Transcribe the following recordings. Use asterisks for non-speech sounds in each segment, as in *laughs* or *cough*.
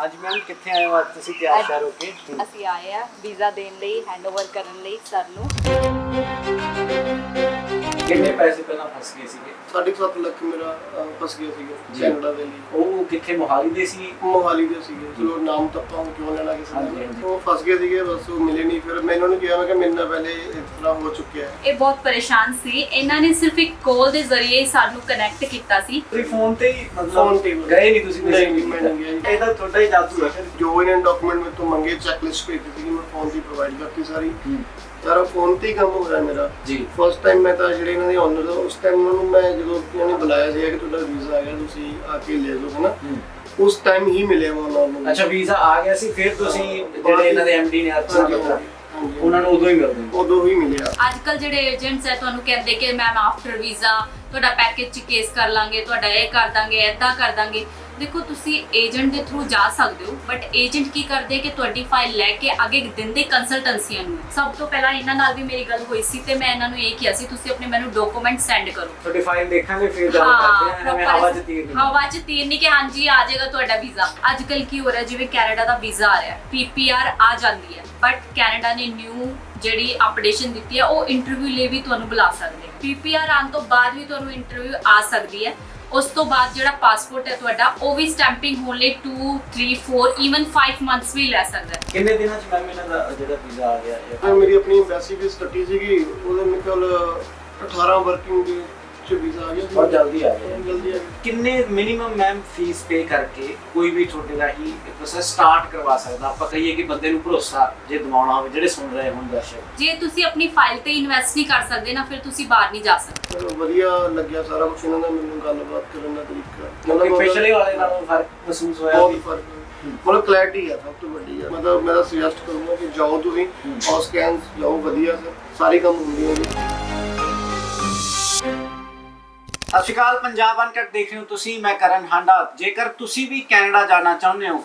ਹਾਂਜੀ ਮੈਮ ਕਿੱਥੇ ਆਏ ਹੋ? ਅੱਜ ਤੁਸੀਂ ਤਿਆਰ ਸ਼ਿਆਰ ਹੋ ਕੇ? ਅਸੀਂ ਆਏ ਆ ਵੀਜ਼ਾ ਦੇਣ ਲਈ ਹੈਂਡਓਵਰ ਕਰਨ ਲਈ ਸਰ ਨੂੰ। ਕਿੰਨੇ ਪੈਸੇ ਪਹਿਲਾਂ ਫਸ ਗਏ ਸੀਗੇ? ਸਾਢੇ ਕੁ ਸੱਤ ਲੱਖ ਮੇਰਾ ਅਹ, ਫਸ ਗਿਆ ਸੀਗਾ ਜੀ। ਕੈਨੇਡਾ ਦੇ ਲਈ। ਉਹ ਕਿੱਥੇ ਮੋਹਾਲੀ ਦੇ ਸੀ? ਮੋਹਾਲੀ ਦੇ ਸੀਗੇ। ਚਲੋ ਨਾਮ ਤਾਂ ਆਪਾਂ ਹੁਣ ਕਿਉਂ ਲੈਣਾ ਕਿਸੇ ਹਾਂਜੀ, ਦਾ ਹਾਂਜੀ। ਉਹ ਫਸ ਗਏ ਸੀਗੇ ਬਸ ਉਹ ਮਿਲੇ ਨਹੀਂ ਫਿਰ ਮੈਂ ਇਹਨਾਂ ਨੂੰ ਕਿਹਾ ਮੈਂ ਕਿ ਮੇਰੇ ਨਾਲ ਪਹਿਲੇ ਇਸ ਤਰ੍ਹਾਂ ਹੋ ਚੁੱਕਿਆ ਹੈ। ਇਹ ਬਹੁਤ ਪਰੇਸ਼ਾਨ ਸੀ। ਇਹਨਾਂ ਨੇ ਸਿਰਫ ਇੱਕ ਕਾਲ ਦੇ ਜ਼ਰੀਏ ਹੀ ਸਾਨੂੰ ਕਨੈਕਟ ਕੀਤਾ ਸੀ। ਤੁਸੀਂ ਫੋਨ ਤੇ ਹੀ Phone ਮਤਲਬ ਤੇ ਹੀ। ਗਏ ਨਹੀਂ ਤੁਸੀਂ ਨਹੀਂ, ਨਹੀਂ, ਮੈਂ ਨਹੀਂ ਗਿਆ ਜੀ। ਇਹ ਤਾਂ ਤੁਹਾਡਾ ਹੀ ਜਾਦੂ ਹੈ। ਫਿਰ ਜੋ ਇਹਨਾਂ ਡਾਕੂਮੈਂਟ ਮੇਰੇ ਤੋਂ ਮੰਗੇ ਚੈੱਕਲਿਸਟ ਭੇਜ ਦਿੱਤੀ ਕਿ ਮੈਂ ਫੋਨ ਤੇ ਪ੍ਰੋਵਾਈਡ ਕਰਤੀ ਸਾਰੀ। ਸਾਰਾ ਫੋਨ ਤੇ ਹੀ ਕੰਮ ਹੋ ਰਿਹਾ ਮੇਰਾ। ਜੀ। ਫਸਟ ਟਾਈਮ ਮੈਂ ਤਾਂ ਜਿਹੜੇ ਇਹਨਾਂ ਦੇ ਓਨਰ ਦਾ ਉਸ ਟਾਈਮ ਉਹਨਾਂ ਨੂੰ ਮੈਂ ਜਦੋਂ ਇਹਨਾਂ ਨੇ ਬੁਲਾਇਆ ਸੀ ਕਿ ਤੁਹਾਡਾ ਵੀਜ਼ਾ ਆ ਗਿਆ ਤੁਸੀਂ ਆ ਕੇ ਲੈ ਜਾਓ ਹਨਾ। ਉਸ ਟਾਈਮ ਹੀ ਮਿਲਿਆ ਉਹਨਾਂ ਨੂੰ। ਅੱਛਾ ਵੀਜ਼ਾ ਆ ਗਿਆ ਸੀ ਫਿਰ ਤੁਸੀਂ ਜਿਹੜੇ ਇਹਨਾਂ ਦੇ ਐਮਡੀ ਨੇ ਬੱਤਰਾ ਹਾਂਜੀ। ਉਹਨਾਂ ਨੂੰ ਉਦੋਂ ਹੀ ਮਿਲਦੇ ਉਦੋਂ ਹੀ ਮਿਲਿਆ। ਅੱਜ ਕੱਲ ਜਿਹੜੇ ਏਜੰਟਸ ਹੈ ਤੁਹਾਨੂੰ ਕਹਿੰਦੇ ਕਿ ਮੈਮ ਆਫਟਰ ਵੀਜ਼ਾ ਤੁਹਾਡਾ ਪੈਕੇਜ ਚ ਕੇਸ ਕਰ ਲਾਂਗੇ ਤੁਹਾਡਾ ਇਹ ਕਰ ਦਾਂਗੇ ਐਦਾਂ ਕਰ ਦਾਂਗੇ। ਦੇਖੋ ਤੁਸੀਂ ਏਜੰਟ ਦੇ ਥਰੂ ਜਾ ਸਕਦੇ ਹੋ ਬਟ ਏਜੰਟ ਕੀ ਕਰਦੇ ਕਿ ਤੁਹਾਡੀ ਫਾਈਲ ਲੈ ਕੇ ਅੱਗੇ ਦਿੰਦੇ ਕੰਸਲਟੈਂਸੀਆਂ ਨੂੰ ਸਭ ਤੋਂ ਪਹਿਲਾਂ ਇਹਨਾਂ ਨਾਲ ਵੀ ਮੇਰੀ ਗੱਲ ਹੋਈ ਸੀ ਤੇ ਮੈਂ ਇਹਨਾਂ ਨੂੰ ਇਹ ਕਿਹਾ ਸੀ ਤੁਸੀਂ ਆਪਣੇ ਮੈਨੂੰ ਡਾਕੂਮੈਂਟ ਸੈਂਡ ਕਰੋ। ਤੁਹਾਡੀ ਫਾਈਲ ਦੇਖਾਂਗੇ ਫਿਰ ਗੱਲ ਕਰਦੇ ਹਾਂ ਐਵੇਂ ਹਵਾ 'ਚ ਤੀਰ ਨਹੀਂ। ਹਵਾ 'ਚ ਤੀਰ ਨਹੀਂ ਕਿ ਹਾਂਜੀ ਆ ਜਾਏਗਾ ਤੁਹਾਡਾ ਵੀਜ਼ਾ। ਅੱਜ ਕੱਲ ਕੀ ਹੋ ਰਿਹਾ ਜਿਵੇਂ ਕੈਨੇਡਾ ਦਾ ਵੀਜ਼ਾ ਆ ਰਿਹਾ ਪੀਪੀਆਰ ਆ ਜਾਂਦੀ ਹੈ ਬਟ ਕੈਨੇਡਾ ਨੇ ਨਿਊ ਜਿਹੜੀ ਅਪਡੇਸ਼ਨ ਦਿੱਤੀ ਹੈ ਉਹ ਇੰਟਰਵਿਊ ਲਈ ਵੀ ਤੁਹਾਨੂੰ ਬੁਲਾ ਸਕਦੇ ਪੀਪੀਆਰ ਆਉਣ ਤੋਂ ਬਾਅਦ ਵੀ ਤੁਹਾਨੂੰ ਇੰਟਰਵਿਊ ਆ ਸਕਦੀ ਹੈ। ਉਸ ਤੋਂ ਬਾਅਦ ਜਿਹੜਾ ਪਾਸਪੋਰਟ ਹੈ ਤੁਹਾਡਾ ਉਹ ਵੀ ਸਟੈਂਪਿੰਗ ਹੋਣ ਲਈ 2 3 4 ਈਵਨ 5 ਮੰਥਸ ਵੀ ਲੈ ਸਕਦਾ ਹੈ ਕਿੰਨੇ ਦਿਨਾਂ 'ਚ ਮੈਮ ਇਹਨਾਂ ਦਾ ਜਿਹੜਾ ਵੀਜ਼ਾ ਆ ਗਿਆ ਇਹ? ਮੇਰੀ ਆਪਣੀ ਐਮਬੈਸੀ ਵੀ ਸਟੱਡੀ ਸੀਗੀ ਉਹਦੇ ਮੇਰੇ ਕੋਲ 18 ਵਰਕਿੰਗ ਦੇ ਚ ਵੀਜ਼ਾ ਆ ਗਿਆ। ਬਹੁਤ ਜਲਦੀ ਆ ਗਿਆ ਜਲਦੀ ਆ ਗਿਆ ਕਿੰਨੇ ਮਿਨੀਮਮ ਮੈਮ ਫੀਸ ਪੇ ਕਰਕੇ ਕੋਈ ਵੀ ਤੁਹਾਡੇ ਰਾਹੀਂ ਪ੍ਰੋਸੈਸ ਸਟਾਰਟ ਕਰਵਾ ਸਕਦਾ? ਆਪਾਂ ਕਹੀਏ ਕਿ ਬੰਦੇ ਨੂੰ ਭਰੋਸਾ ਜੇ ਦਿਵਾਉਣਾ ਹੋਵੇ ਜਿਹੜੇ ਸੁਣ ਰਹੇ ਹੋਣ ਦਰਸ਼ਕ। ਜੇ ਤੁਸੀਂ ਆਪਣੀ ਫਾਈਲ ਤੇ ਇਨਵੈਸਟ ਨਹੀਂ ਕਰ ਸਕਦੇ ਨਾ ਫਿਰ ਤੁਸੀਂ ਬਾਹਰ ਨਹੀਂ ਜਾ ਸਕਦੇ। ਚਲੋ ਵਧੀਆ ਲੱਗਿਆ ਸਾਰਾ ਕੁਝ ਇਹਨਾਂ ਦਾ ਮੈਨੂੰ ਗੱਲਬਾਤ ਕਰਨ ਦਾ ਤਰੀਕਾ। ਕਿਉਂਕਿ ਪਿਛਲੇ ਵਾਲੇ ਨਾਲੋਂ ਫ਼ਰਕ ਮਹਿਸੂਸ ਹੋਇਆ ਬਹੁਤ ਵੀ ਫ਼ਰਕ ਹੈ। ਮਤਲਬ ਕਲੈਰਿਟੀ ਹੈ ਸਭ ਤੋਂ ਵੱਡੀ ਹੈ ਮਤਲਬ ਮੈਂ ਤਾਂ ਸੁਜੈਸਟ ਕਰੂੰਗਾ ਕਿ ਜਾਓ ਤੁਸੀਂ ਔਰ ਸਕੈਨਸ ਜਾਓ ਵਧੀਆ ਸਾਰੇ। ਕੰਮ ਹੁੰਦੇ ਨੇ ਸਤਿ ਸ਼੍ਰੀ ਅਕਾਲ, ਪੰਜਾਬ ਅਨਕਟ ਦੇਖ ਰਹੇ ਹੋ ਤੁਸੀਂ, ਮੈਂ ਕਰਨ ਹਾਂਡਾ। ਜੇਕਰ ਤੁਸੀਂ ਵੀ ਕੈਨੇਡਾ ਜਾਣਾ ਚਾਹੁੰਦੇ ਹੋ,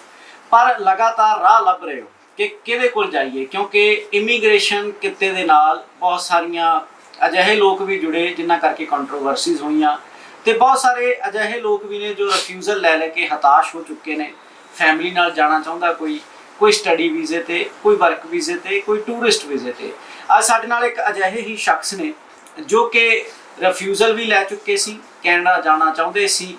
ਪਰ ਲਗਾਤਾਰ ਰਾਹ ਲੱਭ ਰਹੇ ਹੋ, ਕਿ ਕਿਹਦੇ ਕੋਲ ਜਾਈਏ? ਕਿਉਂਕਿ ਇਮੀਗ੍ਰੇਸ਼ਨ ਕਿੱਤੇ ਦੇ ਨਾਲ ਬਹੁਤ ਸਾਰੀਆਂ ਅਜਿਹੇ ਲੋਕ ਵੀ ਜੁੜੇ, ਜਿਨ੍ਹਾਂ ਕਰਕੇ ਕੰਟਰੋਵਰਸੀਜ਼ ਹੋਈਆਂ ਤੇ ਬਹੁਤ ਸਾਰੇ ਅਜਿਹੇ ਲੋਕ ਵੀ ਨੇ ਜੋ ਰਿਫਿਊਜ਼ਲ ਲੈ ਲੈ ਕੇ ਹਤਾਸ਼ ਹੋ ਚੁੱਕੇ ਨੇ। ਫੈਮਿਲੀ ਨਾਲ ਜਾਣਾ ਚਾਹੁੰਦਾ ਕੋਈ ਕੋਈ ਸਟੱਡੀ ਵੀਜ਼ੇ ਤੇ, ਕੋਈ ਵਰਕ ਵੀਜ਼ੇ ਤੇ, ਕੋਈ ਟੂਰਿਸਟ ਵੀਜ਼ੇ ਤੇ। ਅੱਜ ਸਾਡੇ ਨਾਲ ਇੱਕ ਅਜਿਹੇ ਹੀ ਸ਼ਖਸ ਨੇ, ਜੋ ਕਿ ਰਿਫਿਊਜ਼ਲ ਵੀ ਲੈ ਚੁੱਕੇ ਸੀ ਕੈਨੇਡਾ ਜਾਣਾ ਚਾਹੁੰਦੇ ਸੀ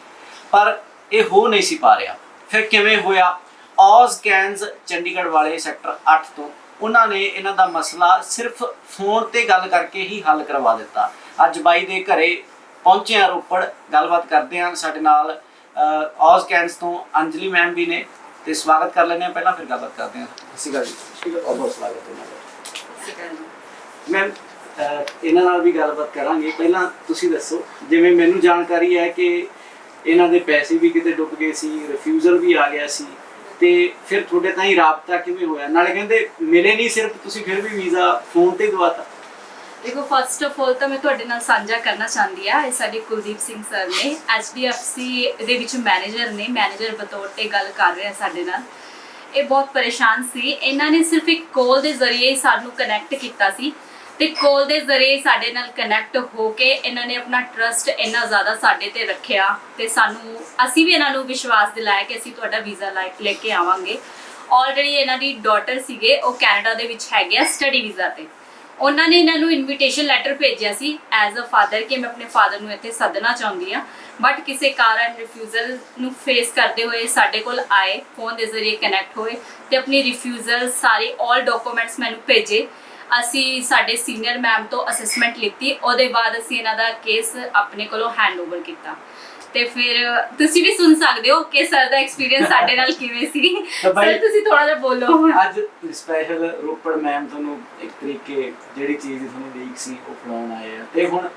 ਪਰ ਇਹ ਹੋ ਨਹੀਂ ਸੀ ਪਾ ਰਿਹਾ। ਫਿਰ ਕਿਵੇਂ ਹੋਇਆ? ਔਜ਼ ਕੈਨਜ਼ ਚੰਡੀਗੜ੍ਹ ਵਾਲੇ ਸੈਕਟਰ 8 ਤੋਂ ਉਹਨਾਂ ਨੇ ਇਹਨਾਂ ਦਾ ਮਸਲਾ ਸਿਰਫ ਫੋਨ ਤੇ ਗੱਲ ਕਰਕੇ ਹੀ ਹੱਲ ਕਰਵਾ ਦਿੱਤਾ। ਅੱਜ ਬਾਈ ਦੇ ਘਰੇ ਪਹੁੰਚੇ ਆ ਰੋਪੜ ਗੱਲਬਾਤ ਕਰਦੇ ਹਾਂ ਸਾਡੇ ਨਾਲ ਔਜ਼ ਕੈਨਜ਼ ਤੋਂ ਅੰਜਲੀ ਮੈਮ ਵੀ ਨੇ ਤੇ ਸਵਾਗਤ ਕਰ ਲੈਂਦੇ ਹਾਂ। ਪਹਿਲਾਂ ਫਿਰ ਗੱਲਬਾਤ ਕਰਦੇ ਹਾਂ। ਸਤਿ ਸ਼੍ਰੀ ਅਕਾਲ ਜੀ। ਠੀਕ ਹੈ। ਬਹੁਤ ਬਹੁਤ ਸਵਾਗਤ ਹੈ ਮੈਮ ਇਹਨਾਂ ਨਾਲ ਵੀ ਗੱਲਬਾਤ ਕਰਾਂਗੇ। ਪਹਿਲਾਂ ਤੁਸੀਂ ਦੱਸੋ, ਜਿਵੇਂ ਮੈਨੂੰ ਜਾਣਕਾਰੀ ਹੈ ਕਿ ਇਹਨਾਂ ਦੇ ਪੈਸੇ ਵੀ ਕਿਤੇ ਡੁੱਬ ਗਏ ਸੀ ਰਿਫਿਊਜ਼ਲ ਵੀ ਆ ਗਿਆ ਸੀ, ਤੇ ਫਿਰ ਤੁਹਾਡੇ ਤਾਂ ਹੀ ਰਾਬਤਾ ਕਿਵੇਂ ਹੋਇਆ? ਨਾਲੇ ਕਹਿੰਦੇ ਮਿਲੇ ਨਹੀਂ ਸਿਰਫ, ਤੁਸੀਂ ਫਿਰ ਵੀ ਵੀਜ਼ਾ ਫੋਨ ਤੇ ਦਵਾਤਾ। ਦੇਖੋ ਫਸਟ ਆਫ ਆਲ ਤਾਂ ਮੈਂ ਤੁਹਾਡੇ ਨਾਲ ਸਾਂਝਾ ਕਰਨਾ ਚਾਹੁੰਦੀ ਆ ਇਹ ਸਾਡੇ ਕੁਲਦੀਪ ਸਿੰਘ ਸਰ ਨੇ HDFC ਦੇ ਵਿੱਚ ਮੈਨੇਜਰ ਨੇ ਮੈਨੇਜਰ ਬਤੌਰ ਤੇ ਗੱਲ ਕਰ ਰਿਹਾ ਸਾਡੇ ਨਾਲ। ਇਹ ਬਹੁਤ ਪਰੇਸ਼ਾਨ ਸੀ। ਇਹਨਾਂ ਨੇ ਸਿਰਫ ਇੱਕ ਕਾਲ ਦੇ ਜ਼ਰੀਏ ਸਾਨੂੰ ਕਨੈਕਟ ਕੀਤਾ ਸੀ। ਤੇ ਕੋਲ ਦੇ ਜ਼ਰੀਏ ਸਾਡੇ ਨਾਲ ਕਨੈਕਟ ਹੋ ਕੇ ਇਹਨਾਂ ਨੇ ਆਪਣਾ ਟਰਸਟ ਇੰਨਾ ਜ਼ਿਆਦਾ ਸਾਡੇ ਤੇ ਰੱਖਿਆ ਤੇ ਸਾਨੂੰ, ਅਸੀਂ ਵੀ ਇਹਨਾਂ ਨੂੰ ਵਿਸ਼ਵਾਸ ਦਿਲਾਇਆ ਕਿ ਅਸੀਂ ਤੁਹਾਡਾ ਵੀਜ਼ਾ ਲੈ ਕੇ ਆਵਾਂਗੇ। ਆਲਰੇਡੀ ਇਹਨਾਂ ਦੀ ਡਾਟਰ ਸੀਗੇ, ਉਹ ਕੈਨੇਡਾ ਦੇ ਵਿੱਚ ਹੈਗੇ ਆ ਸਟੱਡੀ ਵੀਜ਼ਾ ਤੇ। ਉਹਨਾਂ ਨੇ ਇਹਨਾਂ ਨੂੰ ਇਨਵੀਟੇਸ਼ਨ ਲੈਟਰ ਭੇਜਿਆ ਸੀ ਐਜ਼ ਅ ਫਾਦਰ ਕਿ ਮੈਂ ਆਪਣੇ ਫਾਦਰ ਨੂੰ ਇੱਥੇ ਸੱਦਣਾ ਚਾਹੁੰਦੀ ਆ ਬਟ ਕਿਸੇ ਕਾਰਨ ਰਿਫਿਊਜ਼ਲ ਨੂੰ ਫੇਸ ਕਰਦੇ ਹੋਏ ਸਾਡੇ ਕੋਲ ਆਏ ਫੋਨ ਦੇ ਜ਼ਰੀਏ ਕਨੈਕਟ ਹੋਏ ਤੇ ਆਪਣੀ ਰਿਫਿਊਜ਼ਲ ਸਾਰੇ 올 ਡਾਕੂਮੈਂਟਸ ਮੈਨੂੰ ਭੇਜੇ। ਅਸੀਂ ਸਾਡੇ ਸੀਨੀਅਰ ਮੈਮ ਤੋਂ ਅਸੈਸਮੈਂਟ ਲਿੱਤੀ ਉਹਦੇ ਬਾਅਦ ਅਸੀਂ ਇਹਨਾਂ ਦਾ ਕੇਸ ਆਪਣੇ ਕੋਲੋਂ ਹੈਂਡਓਵਰ ਕੀਤਾ। ਤੇ ਫਿਰ ਤੁਸੀਂ ਵੀ ਸੁਣ ਸਕਦੇ ਹੋ ਕਿ ਸਰ ਦਾ ਐਕਸਪੀਰੀਅੰਸ ਸਾਡੇ ਨਾਲ *laughs* ਕਿਵੇਂ ਸੀ। ਸਰ ਤੁਸੀਂ ਥੋੜਾ ਜਿਹਾ ਬੋਲੋ। ਅੱਜ ਸਪੈਸ਼ਲ ਰੋਪੜ ਮੈਮ ਤੁਹਾਨੂੰ ਇੱਕ ਤਰੀਕੇ ਜਿਹੜੀ ਚੀਜ਼ ਤੁਹਾਨੂੰ ਲੀਕ ਸੀ ਉਹ ਫੜਾਉਣ ਆਏ ਆ। ਤੇ ਹੁਣ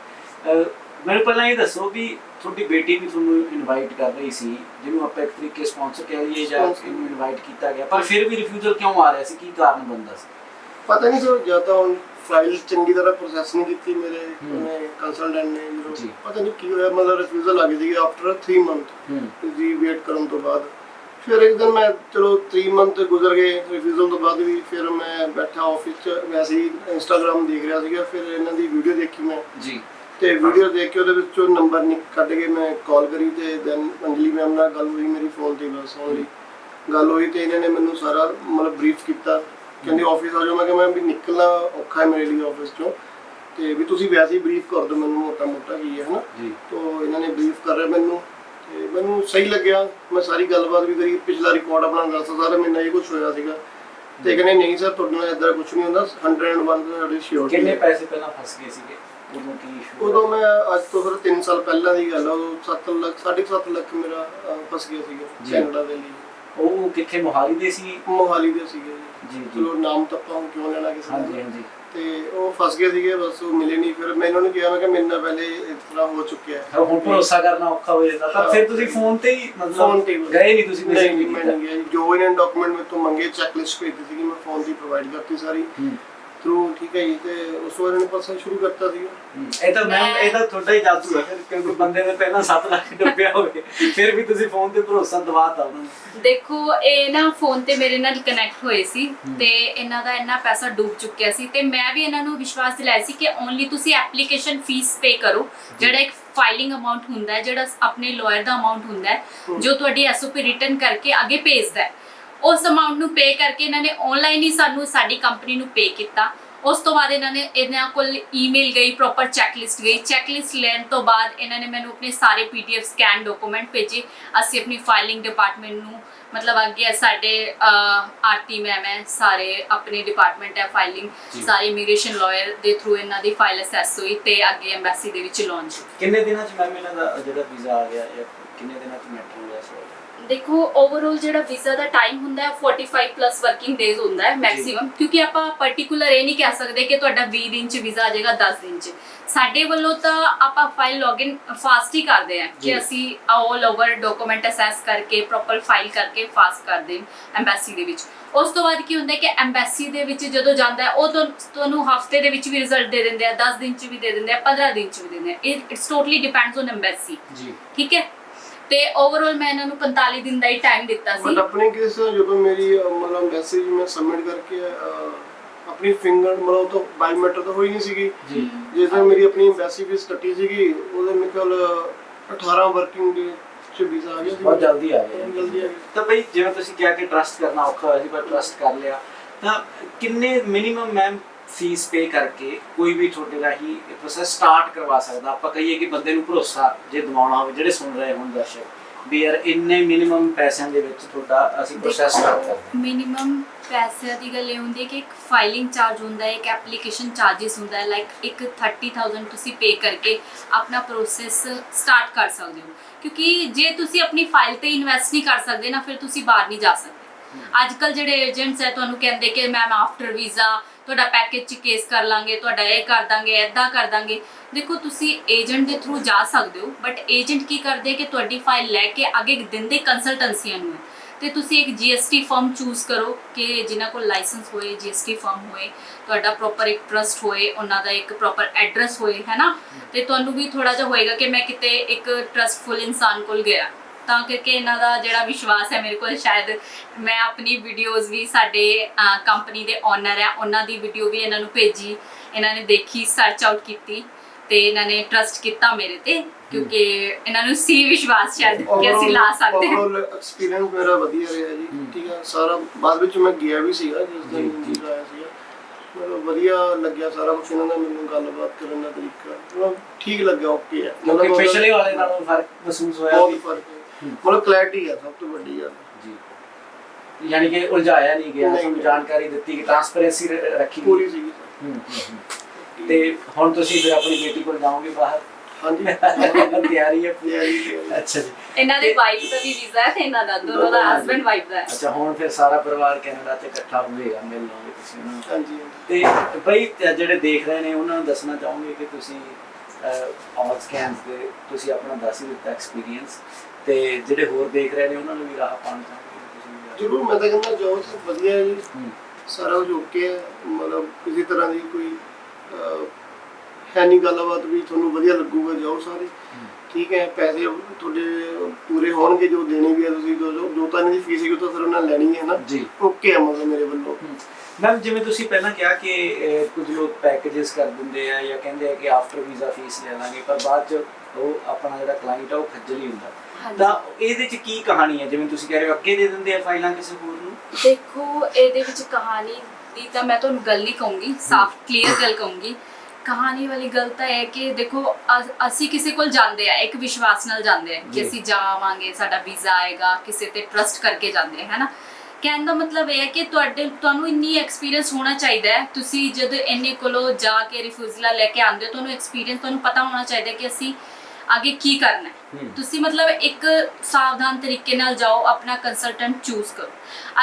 ਮੈਨੂੰ ਪਹਿਲਾਂ ਇਹ ਦੱਸੋ ਵੀ ਤੁਹਾਡੀ ਬੇਟੀ ਵੀ ਤੁਹਾਨੂੰ ਇਨਵਾਈਟ ਕਰ ਰਹੀ ਸੀ ਜਿਹਨੂੰ ਆਪਾਂ ਇੱਕ ਤਰੀਕੇ ਸਪਾਂਸਰ ਕਹਿ ਲਈਏ ਜਾਂ। ਇਹਨੂੰ ਇਨਵਾਈਟ ਕੀਤਾ ਗਿਆ ਪਰ ਫਿਰ ਵੀ ਰਿਫਿਊਜ਼ਲ ਕਿਉਂ ਆ ਰਿਹਾ ਸੀ? ਕੀ ਕਾਰਨ ਬਣਦਾ ਸੀ? ਪਤਾ ਨਹੀਂ ਸਰ ਜਾਂ ਤਾਂ ਹੁਣ ਫਾਈਲ ਚੰਗੀ ਤਰ੍ਹਾਂ ਪ੍ਰੋਸੈਸ ਨਹੀਂ ਕੀਤੀ ਮੇਰੇ ਕੰਸਲਟੈਂਟ ਨੇ। ਪਤਾ ਨਹੀਂ ਕੀ ਹੋਇਆ ਮਤਲਬ ਰਿਫਿਊਜ਼ਲ ਆ ਗਈ ਸੀ ਆਫਟਰ 3 ਮੰਥ ਜੀ ਵੇਟ ਕਰਨ ਤੋਂ ਬਾਅਦ। ਫਿਰ ਇੱਕ ਦਿਨ ਮੈਂ ਚਲੋ 3 ਮੰਥ ਗੁਜ਼ਰ ਗਏ ਰਿਫਿਊਜ਼ਲ ਤੋਂ ਬਾਅਦ ਵੀ ਫਿਰ ਮੈਂ ਬੈਠਾ ਆਫਿਸ 'ਚ ਵੈਸੇ ਹੀ ਇੰਸਟਾਗ੍ਰam ਦੇਖ ਰਿਹਾ ਸੀਗਾ ਫਿਰ ਇਹਨਾਂ ਦੀ ਵੀਡੀਓ ਦੇਖੀ ਮੈਂ। ਜੀ। ਤੇ ਵੀਡੀਓ ਦੇਖ ਕੇ ਉਹਦੇ ਵਿੱਚੋਂ ਨੰਬਰ ਨਿਕ ਕੱਢ ਕੇ ਮੈਂ ਕਾਲ ਕਰੀ ਤੇ ਦੈਨ ਅੰਜਲੀ ਮੈਮ ਨਾਲ ਗੱਲ ਹੋਈ ਮੇਰੀ ਫੋਨ ਤੇ ਬਸ ਓਨਲੀ ਗੱਲ ਹੋਈ ਤੇ ਇਹਨਾਂ ਨੇ ਮੈਨੂੰ ਸਾਰਾ ਮਤਲਬ ਬਰੀਫ ਕੀਤਾ। ਕਹਿੰਦੇ ਆਫਿਸ ਆ ਜਾਓ। ਮੈਂ ਕਿਹਾ ਮੈਂ ਵੀ ਨਿਕਲਣਾ ਔਖਾ ਹੈ ਮੇਰੇ ਲਈ ਆਫਿਸ ਚੋਂ। ਤੇ ਵੀ ਤੁਸੀਂ ਵੈਸੇ ਹੀ ਬਰੀਫ ਕਰ ਦਿਓ ਮੈਨੂੰ ਮੋਟਾ ਮੋਟਾ ਕੀ ਹੈ ਹਨਾ? ਜੀ। ਤੋ ਇਹਨਾਂ ਨੇ ਬਰੀਫ ਕਰ ਰਿਹਾ ਮੈਨੂੰ। ਤੇ ਮੈਨੂੰ ਸਹੀ ਲੱਗਿਆ। ਮੈਂ ਸਾਰੀ ਗੱਲਬਾਤ ਵੀ ਕਰੀ। ਪਿਛਲਾ ਰਿਕਾਰਡ ਆਪਣਾ ਦੱਸਦਾ ਸਾਰਾ। ਮੇਰੇ ਨਾਲ ਇਹ ਕੁਝ ਹੋਇਆ ਸੀਗਾ। ਤੇ ਕਹਿੰਦੇ ਨਹੀਂ ਸਰ ਤੁਹਾਡੇ ਨਾਲ ਇਦਾਂ ਕੁਝ ਨਹੀਂ ਹੁੰਦਾ। 101 ਸਾਡੀ ਸ਼ੋਰ ਕਿੰਨੇ ਪੈਸੇ ਪਹਿਲਾਂ ਫਸ ਗਏ ਸੀਗੇ? ਉਦੋਂ ਕੀ issue ਉਦੋਂ ਮੈਂ ਅੱਜ ਤੋਂ ਫਿਰ 3 ਸਾਲ ਪਹਿਲਾਂ ਦੀ ਗੱਲ ਆ। ਉਦੋਂ 7 ਲੱਖ 7.5 ਲੱਖ ਮੇਰਾ ਫਸ ਗਿਆ ਜੀ। ਸੀਗਾ ਕੈਨੇਡਾ ਦੇ ਲਈ। ਉਹ ਕਿੱਥੇ ਮੋਹਾਲੀ ਦੇ ਸੀ? ਮੋਹਾਲੀ ਦੇ ਸੀਗੇ ਜੀ। ਜੀ ਚਲੋ ਨਾਮ ਤਾਂ ਆਪਾਂ ਹੁਣ ਕਿਉਂ ਲੈਣਾ ਕਿਸੇ ਹਾਂਜੀ ਦਾ ਹਾਂਜੀ। ਤੇ ਉਹ ਫਸ ਗਏ ਸੀਗੇ ਬਸ ਉਹ ਮਿਲੇ ਨਹੀਂ। ਫਿਰ ਮੈਂ ਇਹਨਾਂ ਨੂੰ ਕਿਹਾ ਮੈਂ ਕਿ ਮੇਰੇ ਨਾਲ ਪਹਿਲੇ ਇਸ ਤਰ੍ਹਾਂ ਹੋ ਚੁੱਕਿਆ ਹੈ। ਹੁਣ ਭਰੋਸਾ ਕਰਨਾ ਔਖਾ ਹੋ ਜਾਂਦਾ। ਤਾਂ ਫਿਰ ਤੁਸੀਂ ਫੋਨ ਤੇ ਹੀ ਫੋਨ ਮਤਲਬ ਤੇ ਹੀ ਗਏ ਨਹੀਂ ਤੁਸੀਂ ਨਹੀਂ ਮੈਂ ਨਹੀਂ ਗਿਆ ਜੀ। ਜੋ ਇਹਨਾਂ ਡਾਕੂਮੈਂਟ ਮੇਰੇ ਤੋਂ ਮੰਗੇ ਚੈੱਕ ਲਿਸਟ ਭੇਜੀ ਸੀਗੀ ਮੈਂ ਫੋਨ ਤੇ ਪ੍ਰੋਵਾਈਡ ਕਰਤੀ ਸਾਰੀ। ਹੂੰ, ਥਰੂ ਠੀਕ ਹੈ ਜੀ ਤੇ ਉਸ ਬਾਅਦ ਇਹਨਾਂ ਪਾਸਾ ਸ਼ੁਰੂ ਕਰਤਾ ਹੂੰ। ਇਹ ਤਾਂ ਮੈਮ ਇਹ ਤਾਂ ਤੁਹਾਡਾ ਹੀ ਜਾਦੂ ਹੈ ਫਿਰ ਕਿਉਂਕਿ ਬੰਦੇ ਨੇ ਪਹਿਲਾਂ 7 ਲੱਖ ਡੁੱਬਿਆ ਹੋਵੇ ਫਿਰ ਵੀ ਤੁਸੀਂ ਫੋਨ ਤੇ ਭਰੋਸਾ ਦਵਾਤਾ ਉਹਨਾਂ ਨੂੰ। ਦੇਖੋ ਇਹ ਨਾ ਫੋਨ ਤੇ ਮੇਰੇ ਨਾਲ ਕਨੈਕਟ ਹੋਏ ਸੀ ਤੇ ਇਹਨਾਂ ਦਾ ਇੰਨਾ ਪੈਸਾ ਡੁੱਬ ਚੁੱਕਿਆ ਸੀ ਤੇ ਮੈਂ ਵੀ ਇਹਨਾਂ ਨੂੰ ਵਿਸ਼ਵਾਸ ਦਿਲਾਇਆ ਸੀ ਕਿ ਓਨਲੀ ਤੁਸੀਂ ਐਪਲੀਕੇਸ਼ਨ ਫੀਸ ਪੇ ਕਰੋ ਜਿਹੜਾ ਇੱਕ ਫਾਈਲਿੰਗ ਅਮਾਉਂਟ ਹੁੰਦਾ ਹੈ ਜਿਹੜਾ ਆਪਣੇ ਲਾਇਰ ਦਾ ਅਮਾਉਂਟ ਹੁੰਦਾ ਹੈ ਜੋ ਤੁਹਾਡੀ ਐਸਓਪੀ ਰਿਟਰਨ ਕਰਕੇ ਅੱਗੇ ਭੇਜਦਾ ਹੈ। ਉਸ ਅਮਾਉਂਟ ਨੂੰ ਪੇ ਕਰਕੇ ਇਹਨਾਂ ਨੇ ਆਨਲਾਈਨ ਹੀ ਸਾਨੂੰ ਸਾਡੀ ਕੰਪਨੀ ਨੂੰ ਪੇ ਕੀਤਾ। ਉਸ ਤੋਂ ਬਾਅਦ ਇਹਨਾਂ ਨੇ ਇਹਨਾਂ ਕੋਲ ਈਮੇਲ ਗਈ ਪ੍ਰੋਪਰ ਚੈੱਕਲਿਸਟ ਗਈ। ਚੈੱਕਲਿਸਟ ਲੈਣ ਤੋਂ ਬਾਅਦ ਇਹਨਾਂ ਨੇ ਮੈਨੂੰ ਆਪਣੇ ਸਾਰੇ ਪੀਡੀਐਫ ਸਕੈਨ ਡਾਕੂਮੈਂਟ ਭੇਜੇ। ਅਸੀਂ ਆਪਣੀ ਫਾਈਲਿੰਗ ਡਿਪਾਰਟਮੈਂਟ ਨੂੰ ਮਤਲਬ ਅੱਗੇ ਸਾਡੇ ਆਰਤੀ ਮੈਮ ਹੈ ਸਾਰੇ ਆਪਣੇ ਡਿਪਾਰਟਮੈਂਟ ਹੈ ਫਾਈਲਿੰਗ। ਸਾਰੇ ਇਮੀਗ੍ਰੇਸ਼ਨ ਲਾਇਰ ਦੇ ਥਰੂ ਇਹਨਾਂ ਦੀ ਫਾਈਲ ਅਸੈਸ ਹੋਈ ਤੇ ਅੱਗੇ ਐਮਬੈਸੀ ਦੇ ਵਿੱਚ ਲਾਂਚ ਕਿੰਨੇ ਦਿਨਾਂ ਚ ਮੈਮ ਇਹਨਾਂ ਦਾ ਜਿਹੜਾ ਵੀਜ਼ਾ ਆ ਗਿਆ ਜਾਂ ਕਿੰਨੇ ਦਿਨਾਂ ਚ ਮੈਟਰ ਦੇਖੋ ਓਵਰਆਲ ਜਿਹੜਾ ਵੀਜ਼ਾ ਦਾ ਟਾਈਮ ਹੁੰਦਾ ਹੈ 45 ਪਲੱਸ ਵਰਕਿੰਗ ਡੇਜ਼ ਹੁੰਦਾ ਹੈ ਮੈਕਸਿਮਮ ਕਿਉਂਕਿ ਆਪਾਂ ਪਾਰਟਿਕੂਲਰ ਇਹ ਨਹੀਂ ਕਹਿ ਸਕਦੇ ਕਿ ਤੁਹਾਡਾ 20 ਦਿਨ ਚ ਵੀਜ਼ਾ ਆ ਜਾਏਗਾ 10 ਦਿਨ ਚ। ਸਾਡੇ ਵੱਲੋਂ ਤਾਂ ਆਪਾਂ ਫਾਈਲ ਲੌਗਇਨ ਫਾਸਟ ਹੀ ਕਰਦੇ ਆ। ਕਿ ਅਸੀਂ ਆਲ ਓਵਰ ਡਾਕੂਮੈਂਟ ਅਸੈਸ ਕਰਕੇ ਪ੍ਰੋਪਰ ਫਾਈਲ ਕਰਕੇ ਫਾਸਟ ਕਰਦੇ ਐਮਬੈਸੀ ਦੇ ਵਿੱਚ। ਉਸ ਤੋਂ ਬਾਅਦ ਕੀ ਹੁੰਦਾ ਹੈ ਕਿ ਐਮਬੈਸੀ ਦੇ ਵਿੱਚ ਜਦੋਂ ਜਾਂਦਾ ਹੈ ਉਹ ਤੁਹਾਨੂੰ- ਤੁਹਾਨੂੰ ਹਫ਼ਤੇ ਦੇ ਵਿੱਚ ਵੀ ਰਿਜ਼ਲਟ ਦੇ ਦਿੰਦੇ ਆ 10 ਦਿਨ ਚ ਵੀ ਦੇ ਦਿੰਦੇ ਆ 15 ਦਿਨ ਚ ਵੀ ਦਿੰਦੇ ਆ। It's totally depends on embassy ਜੀ। ਠੀਕ ਹੈ? ਤੇ ਓਵਰਆਲ ਮੈਂ ਇਹਨਾਂ ਨੂੰ 45 ਦਿਨ ਦਾ ਹੀ ਟਾਈਮ ਦਿੱਤਾ ਸੀ। ਬਟ ਆਪਣੇ ਕੇਸ ਜਦੋਂ ਮੇਰੀ ਅਹ, ਮਤਲਬ ਮੈਸੇਜ ਮੈਂ ਸਬਮਿਟ ਕਰਕੇ ਅਹ, ਆਪਣੀ ਫਿੰਗਰ ਮਤਲਬ ਤਾਂ ਬਾਇਓਮੈਟਰ ਤਾਂ ਹੋਈ ਨਹੀਂ ਸੀਗੀ। ਜੀ। ਜਿਸ ਦਿਨ ਮੇਰੀ ਆਪਣੀ ਐਮਬੈਸੀ ਫੀਸ ਕੱਟੀ ਸੀਗੀ ਉਹਦੇ ਮੇਰੇ ਕੋਲ 18 ਵਰਕਿੰਗ ਡੇ ਚ ਵੀਜ਼ਾ ਆ ਗਿਆ ਸੀ। ਬਹੁਤ ਜਲਦੀ ਆ ਗਿਆ। ਬਹੁਤ ਜਲਦੀ ਆ ਗਿਆ। ਤਾਂ ਬਈ ਜਿਵੇਂ ਤੁਸੀਂ ਕਿਹਾ ਕਿ ਟਰਸਟ ਕਰਨਾ ਔਖਾ ਹੋਇਆ ਸੀ ਪਰ ਟਰਸਟ ਕਰ ਲਿਆ। ਤਾਂ ਕਿੰਨੇ ਮਿਨੀਮਮ ਮੈਮ ਫੀਸ ਪੇ ਕਰਕੇ ਕੋਈ ਵੀ ਤੁਹਾਡੇ ਰਾਹੀਂ ਇਹ ਪ੍ਰੋਸੈਸ ਸਟਾਰਟ ਕਰਵਾ ਸਕਦਾ। ਆਪਾਂ ਕਹੀਏ ਕਿ ਬੰਦੇ ਨੂੰ ਭਰੋਸਾ ਜੇ ਦਿਵਾਉਣਾ ਹੋਵੇ ਜਿਹੜੇ ਸੁਣ ਰਹੇ ਹੋਣ ਦਰਸ਼ਕ ਵੀ ਯਾਰ ਇੰਨੇ ਮਿਨੀਮਮ ਪੈਸਿਆਂ ਦੇ ਵਿੱਚ ਤੁਹਾਡਾ ਅਸੀਂ ਪ੍ਰੋਸੈਸ ਸਟਾਰਟ ਕਰਦੇ ਮਿਨੀਮਮ ਪੈਸਿਆਂ ਦੀ ਗੱਲ ਇਹ ਹੁੰਦੀ ਹੈ ਕਿ ਇੱਕ ਫਾਈਲਿੰਗ ਚਾਰਜ ਹੁੰਦਾ ਹੈ ਇੱਕ ਐਪਲੀਕੇਸ਼ਨ ਚਾਰजेस ਹੁੰਦਾ ਹੈ ਲਾਈਕ ਇੱਕ 30000 ਤੁਸੀਂ ਪੇ ਕਰਕੇ ਆਪਣਾ ਪ੍ਰੋਸੈਸ ਸਟਾਰਟ ਕਰ ਸਕਦੇ ਹੋ। ਕਿਉਂਕਿ ਜੇ ਤੁਸੀਂ ਆਪਣੀ ਫਾਈਲ ਤੇ ਇਨਵੈਸਟ ਨਹੀਂ ਕਰ ਸਕਦੇ ਨਾ ਫਿਰ ਤੁਸੀਂ ਬਾਹਰ ਨਹੀਂ ਜਾ ਸਕਦੇ। ਅੱਜ ਕੱਲ ਜਿਹੜੇ ਏਜੰਟਸ ਹੈ, ਤੁਹਾਨੂੰ ਕਹਿੰਦੇ ਕਿ ਮੈਮ ਆਫਟਰ ਵੀਜ਼ਾ ਤੁਹਾਡਾ ਪੈਕੇਜ ਚ ਕੇਸ ਕਰ ਲਾਂਗੇ, ਤੁਹਾਡਾ ਇਹ ਕਰ ਦਾਂਗੇ ਐਦਾਂ ਕਰ ਦਾਂਗੇ। ਦੇਖੋ, ਤੁਸੀਂ ਏਜੰਟ ਦੇ ਥਰੂ ਜਾ ਸਕਦੇ ਹੋ ਬਟ ਏਜੰਟ ਕੀ ਕਰਦੇ ਕਿ ਤੁਹਾਡੀ ਫਾਈਲ ਲੈ ਕੇ ਅੱਗੇ ਦਿੰਦੇ ਕੰਸਲਟੈਂਸੀਆਂ ਨੂੰ ਤੇ ਤੁਸੀਂ ਇੱਕ GST ਫਰਮ ਚੂਜ਼ ਕਰੋ ਕਿ ਜਿਨ੍ਹਾਂ ਕੋਲ ਲਾਇਸੈਂਸ ਹੋਏ GST ਫਰਮ ਹੋਏ, ਤੁਹਾਡਾ ਪ੍ਰੋਪਰ ਇੱਕ ਟਰਸਟ ਹੋਏ, ਉਹਨਾਂ ਦਾ ਇੱਕ ਪ੍ਰੋਪਰ ਐਡਰੈਸ ਹੋਏ ਹੈਨਾ ਤੇ ਤੁਹਾਨੂੰ ਵੀ ਥੋੜਾ ਜਿਹਾ ਹੋਏਗਾ ਕਿ ਮੈਂ ਕਿਤੇ ਇੱਕ ਟਰਸਟਫੁਲ ਇਨਸਾਨ ਕੋਲ ਗਿਆ। ਤਾਂ ਕਰਕੇ ਇਹਨਾਂ ਦਾ ਜਿਹੜਾ ਵਿਸ਼ਵਾਸ ਹੈ ਮੇਰੇ ਕੋਲ ਸ਼ਾਇਦ ਮੈਂ ਆਪਣੀ ਵੀਡੀਓਜ਼ ਵੀ ਸਾਡੇ ਕੰਪਨੀ ਦੇ ਓਨਰ ਹੈ ਉਹਨਾਂ ਦੀ ਵੀਡੀਓ ਵੀ ਇਹਨਾਂ ਨੂੰ ਭੇਜੀ ਇਹਨਾਂ ਨੇ ਦੇਖੀ ਸਰਚ ਆਊਟ ਕੀਤੀ ਤੇ ਇਹਨਾਂ ਨੇ ਟਰਸਟ ਕੀਤਾ ਮੇਰੇ ਤੇ ਕਿਉਂਕਿ ਇਹਨਾਂ ਨੂੰ ਸੀ ਵਿਸ਼ਵਾਸ ਸ਼ਾਇਦ ਕਿ ਅਸੀਂ ਲਾ ਸਕਦੇ ਹਾਂ। ਓਵਰਆਲ ਐਕਸਪੀਰੀਅੰਸ ਮੇਰਾ ਵਧੀਆ ਰਿਹਾ ਜੀ। ਠੀਕ ਹੈ ਸਾਰਾ ਬਾਅਦ ਵਿੱਚ ਮੈਂ ਗਿਆ ਵੀ ਸੀਗਾ ਜਿਸ ਦਿਨ ਜੀ, ਆਇਆ ਸੀਗਾ। ਮੈਨੂੰ ਵਧੀਆ ਲੱਗਿਆ ਸਾਰਾ ਕੁਝ ਇਹਨਾਂ ਦਾ ਮੈਨੂੰ ਗੱਲਬਾਤ ਕਰਨ ਦਾ ਤਰੀਕਾ। ਮਤਲਬ ਠੀਕ ਲੱਗਿਆ ਓਕੇ ਹੈ ਕਿਉਂਕਿ ਮਤਲਬ ਪਿਛਲੇ ਵਾਲੇ ਨਾਲੋਂ ਫ਼ਰਕ ਮਹਿਸੂਸ ਹੋਇਆ ਬਹੁਤ ਵੀ। ਫ਼ਰਕ। ਮਤਲਬ ਕਲੈਰਿਟੀ ਹੈ ਸਭ ਤੋਂ ਵੱਡੀ ਗੱਲ। ਜੀ। ਯਾਨੀ ਕਿ ਉਲਝਾਇਆ ਨਹੀਂ ਗਿਆ ਨਹੀਂ ਗਿਆ। ਜਾਣਕਾਰੀ ਦਿੱਤੀ ਕਿ ਟ੍ਰਾਂਸਪੇਰੈਂਸੀ ਰੱਖੀ ਗਈ। ਪੂਰੀ ਸੀਗੀ। ਹੂੰ, ਹੂੰ, ਹੂੰ। ਤੇ ਹੁਣ ਤੁਸੀਂ ਫਿਰ ਆਪਣੀ ਬੇਟੀ ਕੋਲ ਜਾਓਗੇ ਬਾਹਰ? ਹਾਂਜੀ। ਤਿਆਰੀ ਹੈ ਪੂਰੀ? ਤਿਆਰੀ ਤਿਆਰੀ। ਅੱਛਾ ਜੀ। ਇਹਨਾਂ ਦੇ ਵਾਈਫ ਦਾ ਵੀ ਵੀਜ਼ਾ ਹੈ ਤੇ ਇਹਨਾਂ ਦਾ ਦੋਨੋਂ ਦਾ ਹਸਬੰਡ ਵਾਈਫ ਦਾ ਹੈ। ਅੱਛਾ ਹੁਣ ਫਿਰ ਸਾਰਾ ਪਰਿਵਾਰ ਕੈਨੇਡਾ ਤੇ ਇਕੱਠਾ ਹੋਵੇਗਾ ਮਿਲ ਲਓਗੇ ਤੁਸੀਂ। ਉਹਨਾਂ ਨੂੰ ਹਾਂਜੀ। ਤੇ ਬਈ ਤੇ ਜਿਹੜੇ ਦੇਖ ਰਹੇ ਨੇ ਉਹਨਾਂ ਨੂੰ ਦੱਸਣਾ ਚਾਹੋਗੇ ਕਿ ਤੁਸੀਂ ਆਲ ਸਕੈਨਸ ਦੇ ਤੁਸੀਂ ਆਪਣਾ ਦੱਸ ਹੀ ਦਿੱਤਾ ਐਕਸਪੀਰੀਅੰਸ ਤੇ ਜਿਹੜੇ ਹੋਰ ਦੇਖ ਰਹੇ ਨੇ ਉਹਨਾਂ ਨੂੰ ਵੀ ਰਾਹ ਪਾਉਣਾ ਵੀ ਜ਼ਰੂਰ ਮੈਂ ਤਾਂ ਕਹਿੰਦਾ ਸਭ ਵਧੀਆ ਹੈ। ਜੀ ਸਾਰਾ ਕੁਝ ਓਕੇ ਹੈ ਮਤਲਬ ਕਿਸੇ ਤਰ੍ਹਾਂ ਦੀ ਕੋਈ ਹੈ ਨਹੀਂ ਗੱਲਬਾਤ ਵੀ ਤੁਹਾਨੂੰ ਵਧੀਆ ਲੱਗੂਗਾ ਜਾਓ ਸਾਰੇ। ਠੀਕ ਹੈ ਪੈਸੇ ਤੁਹਾਡੇ ਪੂਰੇ ਹੋਣਗੇ ਜੋ ਦੇਣੇ ਵੀ ਆ ਤੁਸੀਂ ਜੋ ਜੋ- ਜੋ ਤਾਂ ਦੀ ਫੀਸ ਹੈ ਤਾਂ ਸਰ ਉਹਨਾਂ ਲੈਣੀ ਹੈ ਨਾ? ਜੀ। ਓਕੇ ਹੈ ਮਤਲਬ ਮੇਰੇ ਵੱਲੋਂ। ਮੈਮ ਜਿਵੇਂ ਤੁਸੀਂ ਪਹਿਲਾਂ ਕਿਹਾ ਕਿ ਕੁਝ ਲੋਕ ਪੈਕੇजेस ਕਰ ਦਿੰਦੇ ਆ ਜਾਂ ਕਹਿੰਦੇ ਆ ਕਿ ਆਫਟਰ ਵੀਜ਼ਾ ਫੀਸ ਲੈ ਲਾਂਗੇ ਪਰ ਬਾਅਦ ਚ ਉਹ ਆਪਣਾ ਜਿਹੜਾ ਕਲਾਇੰਟ ਆ ਉਹ ਖੱਜਲ ਹੀ ਹੁੰਦਾ। ਤਾਂ ਇਹਦੇ ਚ ਕੀ ਕਹਾਣੀ ਹੈ ਜਿਵੇਂ ਤੁਸੀਂ ਕਹਿ ਰਹੇ ਹੋ ਅੱਗੇ ਦੇ ਦਿੰਦੇ ਆ ਫਾਈਲਾਂ ਕਿਸੇ ਹੋਰ ਨੂੰ? ਦੇਖੋ ਇਹਦੇ ਵਿੱਚ ਕਹਾਣੀ ਦੀ ਤਾਂ ਮੈਂ ਤੁਹਾਨੂੰ ਗੱਲ ਨਹੀਂ ਕਹੂੰਗੀ ਸਾਫ਼ ਕਲੀਅਰ ਗੱਲ ਕਹੂੰਗੀ। ਕਹਾਣੀ ਵਾਲੀ ਗੱਲ ਤਾਂ ਇਹ ਕਿ ਦੇਖੋ ਅ- ਅਸੀਂ ਕਿਸੇ ਕੋਲ ਜਾਂਦੇ ਆ ਇੱਕ ਵਿਸ਼ਵਾਸ ਨਾਲ ਜਾਂਦੇ ਆ ਜੀ। ਕਿ ਅਸੀਂ ਜਾਵਾਂਗੇ ਸਾਡਾ ਵੀਜ਼ਾ ਆਏਗਾ ਕਿਸੇ ਤੇ ਟਰਸਟ ਕਰਕੇ ਜਾਂਦੇ ਆ ਹੈਨਾ ਕਹਿਣ ਦਾ ਮਤਲਬ ਇਹ ਹੈ ਕਿ ਤੁਹਾਡੇ ਤੁਹਾਨੂੰ ਇੰਨੀ ਐਕਸਪੀਰੀਅੰਸ ਹੋਣਾ ਚਾਹੀਦਾ ਹੈ ਤੁਸੀਂ ਜਦ ਇੰਨੇ ਕੋਲੋਂ ਜਾ ਕੇ ਰਿਫਿਊਜ਼ਲਾ ਲੈ ਕੇ ਆਉਂਦੇ ਹੋ ਤੁਹਾਨੂੰ ਐਕਸਪੀਰੀਅੰਸ ਤੁਹਾਨੂੰ ਪਤਾ ਹੋਣਾ ਚਾਹੀਦਾ ਹੈ ਕਿ ਅਸੀਂ ਅੱਗੇ ਕੀ ਕਰਨਾ ਹੈ। ਤੁਸੀਂ ਮਤਲਬ ਇੱਕ ਸਾਵਧਾਨ ਤਰੀਕੇ ਨਾਲ ਜਾਓ ਆਪਣਾ ਕੰਸਲਟੈਂਟ ਚੂਜ਼ ਕਰੋ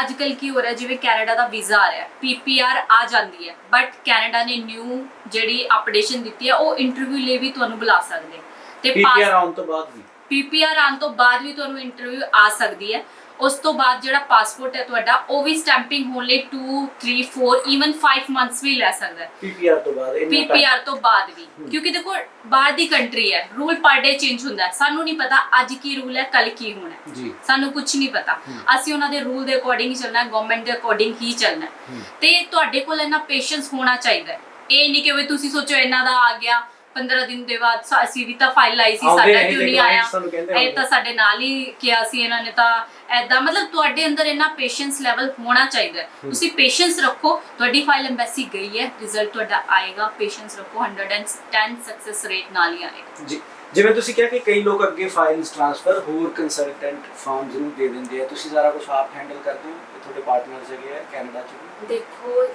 ਅੱਜ ਕੱਲ ਕੀ ਹੋ ਰਿਹਾ ਜਿਵੇਂ ਕੈਨੇਡਾ ਦਾ ਵੀਜ਼ਾ ਆ ਰਿਹਾ ਪੀਪੀਆਰ ਆ ਜਾਂਦੀ ਹੈ ਬਟ ਕੈਨੇਡਾ ਨੇ ਨਿਊ ਜਿਹੜੀ ਅਪਡੇਸ਼ਨ ਦਿੱਤੀ ਹੈ ਉਹ ਇੰਟਰਵਿਊ ਲਈ ਵੀ ਤੁਹਾਨੂੰ ਬੁਲਾ ਸਕਦੇ ਤੇ ਪੀਪੀਆਰ ਆਉਣ ਤੋਂ ਬਾਅਦ ਵੀ ਪੀਪੀਆਰ ਆਉਣ ਤੋਂ ਬਾਅਦ ਵੀ ਤੁਹਾਨੂੰ ਇੰਟਰਵਿਊ ਆ ਸਕਦੀ ਹੈ ਉਸ ਤੋਂ ਬਾਅਦ ਜਿਹੜਾ ਪਾਸਪੋਰਟ ਹੈ ਤੁਹਾਡਾ ਉਹ ਵੀ ਸਟੈਂਪਿੰਗ ਹੋਣ ਲਈ 2 3 4 ਇਵਨ 5 ਮੰਥਸ ਵੀ ਲੈ ਸਕਦਾ ਹੈ। ਪੀਪੀਆਰ ਤੋਂ ਬਾਅਦ time- ਪੀਪੀਆਰ ਤੋਂ ਬਾਅਦ ਵੀ। ਕਿਉਂਕਿ ਦੇਖੋ ਬਾਹਰ ਦੀ ਕੰਟਰੀ ਹੈ ਰੂਲ ਪਰ ਡੇ ਚੇਂਜ ਹੁੰਦਾ ਸਾਨੂੰ ਨਹੀਂ ਪਤਾ ਅੱਜ ਕੀ ਰੂਲ ਹੈ ਕੱਲ ਕੀ ਹੋਣਾ ਜੀ। ਸਾਨੂੰ ਕੁਝ ਨਹੀਂ ਪਤਾ। ਅਸੀਂ ਉਹਨਾਂ ਦੇ ਰੂਲ ਦੇ ਅਕੋਰਡਿੰਗ ਹੀ ਚੱਲਣਾ ਹੈ ਗਵਰਨਮੈਂਟ ਦੇ ਅਕੋਰਡਿੰਗ ਹੀ ਚੱਲਣਾ। ਤੇ ਤੁਹਾਡੇ ਕੋਲ ਇਹਨਾਂ ਪੇਸ਼ੈਂਸ ਹੋਣਾ ਚਾਹੀਦਾ ਹੈ। ਇਹ ਨਹੀਂ ਕਿ ਵੀ ਤੁਸੀਂ ਸੋਚੋ ਇਹਨਾਂ ਦਾ ਆ ਗਿਆ 15 ਦਿਨ ਦੇ ਬਾਅਦ ਅਸੀਂ ਵੀ ਤਾਂ ਫਾਈਲ ਆਈ ਸੀ ਸਾਡਾ ਕਿਉਂ ਨਹੀਂ ਆਇਆ। ਇਹ। ਤਾਂ ਸਾਡੇ ਨਾਲ ਹੀ ਕਿਹਾ ਸੀ ਇਹਨਾਂ ਨੇ ਤਾਂ ਐਦਾਂ ਮਤਲਬ ਤੁਹਾਡੇ ਅੰਦਰ ਇਹਨਾਂ ਪੇਸ਼ੈਂਸ ਲੈਵਲ ਹੋਣਾ ਚਾਹੀਦਾ ਹੈ। ਤੁਸੀਂ ਪੇਸ਼ੈਂਸ ਰੱਖੋ ਤੁਹਾਡੀ ਫਾਈਲ ਐਮਬੈਸੀ ਗਈ ਹੈ ਰਿਜ਼ਲਟ ਤੁਹਾਡਾ ਆਏਗਾ ਪੇਸ਼ੈਂਸ ਰੱਖੋ 110 ਸਕਸੈਸ ਰੇਟ ਨਾਲ ਹੀ ਆਏਗਾ। ਜੀ। ਜਿਵੇਂ ਤੁਸੀਂ ਕਿਹਾ ਕਿ ਕਈ ਲੋਕ ਅੱਗੇ ਫਾਈਲਸ ਟ੍ਰਾਂਸਫਰ ਹੋਰ ਕੰਸਲਟੈਂਟ ਫਰਮਸ ਨੂੰ ਦੇ ਦਿੰਦੇ ਆ। ਤੁਸੀਂ ਸਾਰਾ ਕੁਝ ਆਪ ਹੈਂਡਲ ਕਰਦੇ ਹੋ? ਤੇ ਤੁਹਾਡੇ ਪਾਰਟਨਰਸ ਹੈਗੇ ਆ ਕੈਨੇਡਾ ਚ ਦੇਖੋ